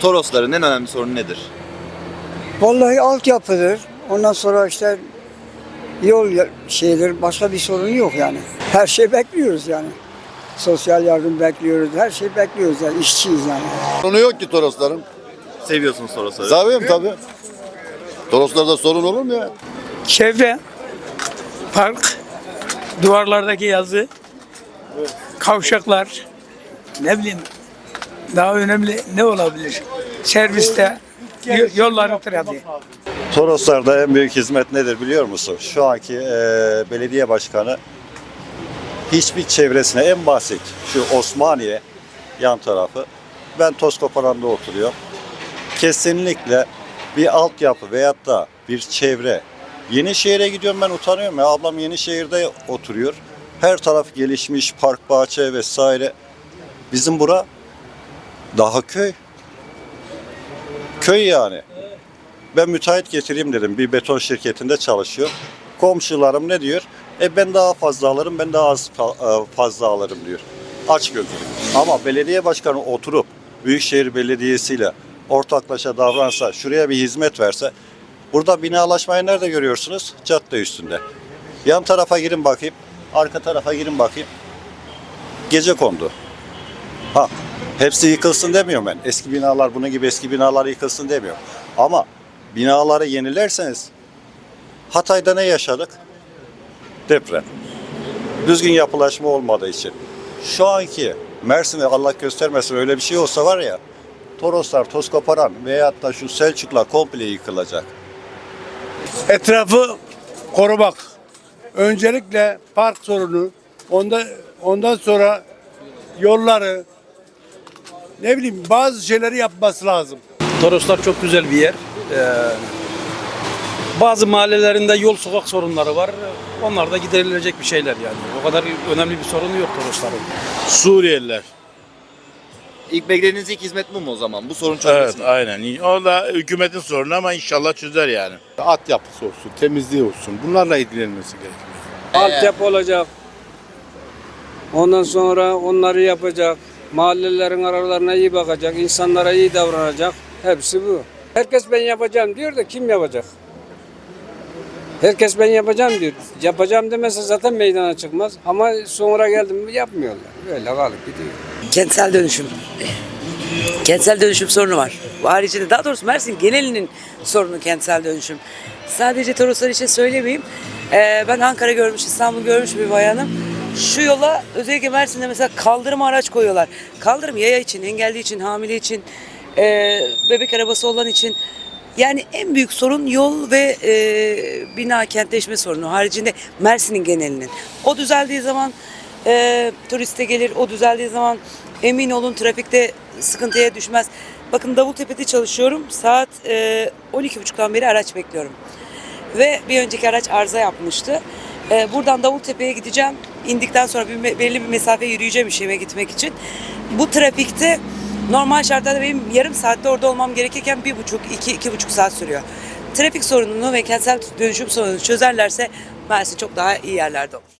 Torosların en önemli sorunu nedir? Vallahi altyapıdır. Ondan sonra işte yol şeydir. Başka bir sorun yok yani. Her şey bekliyoruz yani. Sosyal yardım bekliyoruz. Her şey bekliyoruz yani. İşçiyiz yani. Sorunu yok ki Torosların. Seviyorsunuz Torosları. Seviyorum tabii. Toroslarda sorun olur mu ya? Çevre, park, duvarlardaki yazı, kavşaklar, ne bileyim daha önemli ne olabilir? Serviste, yolların trafiği. Toroslarda en büyük hizmet nedir biliyor musun? Şu anki e, belediye başkanı hiçbir çevresine en basit şu Osmaniye yan tarafı. Ben Toskoparan'da oturuyorum. Kesinlikle bir altyapı veyahut da bir çevre. Yenişehir'e gidiyorum ben utanıyorum ya. Ablam Yenişehir'de oturuyor. Her taraf gelişmiş, park, bahçe vesaire. Bizim bura daha köy. Köy yani. Ben müteahhit getireyim dedim. Bir beton şirketinde çalışıyor. Komşularım ne diyor? E ben daha fazla alırım, ben daha az e, fazla alırım diyor. Aç gözlü. Ama belediye başkanı oturup Büyükşehir Belediyesi'yle ortaklaşa davransa, şuraya bir hizmet verse, burada binalaşmayı nerede görüyorsunuz? Cadde üstünde. Yan tarafa girin bakayım, arka tarafa girin bakayım. Gece kondu. Ha, hepsi yıkılsın demiyorum ben. Eski binalar, bunun gibi eski binalar yıkılsın demiyorum. Ama binaları yenilerseniz Hatay'da ne yaşadık? Deprem. Düzgün yapılaşma olmadığı için. Şu anki Mersin'de Allah göstermesin öyle bir şey olsa var ya Toroslar, Toskoparan veyahut da şu Selçuklar komple yıkılacak. etrafı korumak. Öncelikle park sorunu, onda ondan sonra yolları, ne bileyim bazı şeyleri yapması lazım. Toroslar çok güzel bir yer. Ee, bazı mahallelerinde yol sokak sorunları var. Onlar da giderilecek bir şeyler yani. O kadar önemli bir sorunu yok Torosların. Suriyeliler. İlk beklediğiniz ilk hizmet bu mu o zaman? Bu sorun Evet çözülsün. mü? aynen. O da hükümetin sorunu ama inşallah çözer yani. Altyapısı olsun, temizliği olsun. Bunlarla ilgilenmesi gerekiyor. Altyapı olacak. Ondan sonra onları yapacak. Mahallelerin aralarına iyi bakacak. insanlara iyi davranacak. Hepsi bu. Herkes ben yapacağım diyor da kim yapacak? Herkes ben yapacağım diyor. Yapacağım demese zaten meydana çıkmaz. Ama sonra geldim yapmıyorlar. Böyle kalıp gidiyor. Kentsel dönüşüm. Kentsel dönüşüm sorunu var. Bu haricinde daha doğrusu Mersin genelinin sorunu kentsel dönüşüm. Sadece Toroslar için söylemeyeyim. Ee, ben Ankara görmüş, İstanbul görmüş bir bayanım. Şu yola özellikle Mersin'de mesela kaldırım araç koyuyorlar. Kaldırım yaya için, engelli için, hamile için, e, bebek arabası olan için. Yani en büyük sorun yol ve e, bina kentleşme sorunu. Haricinde Mersin'in genelinin. O düzeldiği zaman e, turiste gelir. O düzeldiği zaman emin olun trafikte sıkıntıya düşmez. Bakın Davultepe'de çalışıyorum. Saat e, 12.30'dan beri araç bekliyorum. Ve bir önceki araç arıza yapmıştı. E, buradan Davultepe'ye gideceğim. İndikten sonra bir, belli bir mesafe yürüyeceğim işime gitmek için. Bu trafikte normal şartlarda benim yarım saatte orada olmam gerekirken bir buçuk, iki, iki buçuk saat sürüyor. Trafik sorununu ve kentsel dönüşüm sorununu çözerlerse Mersin çok daha iyi yerlerde olur.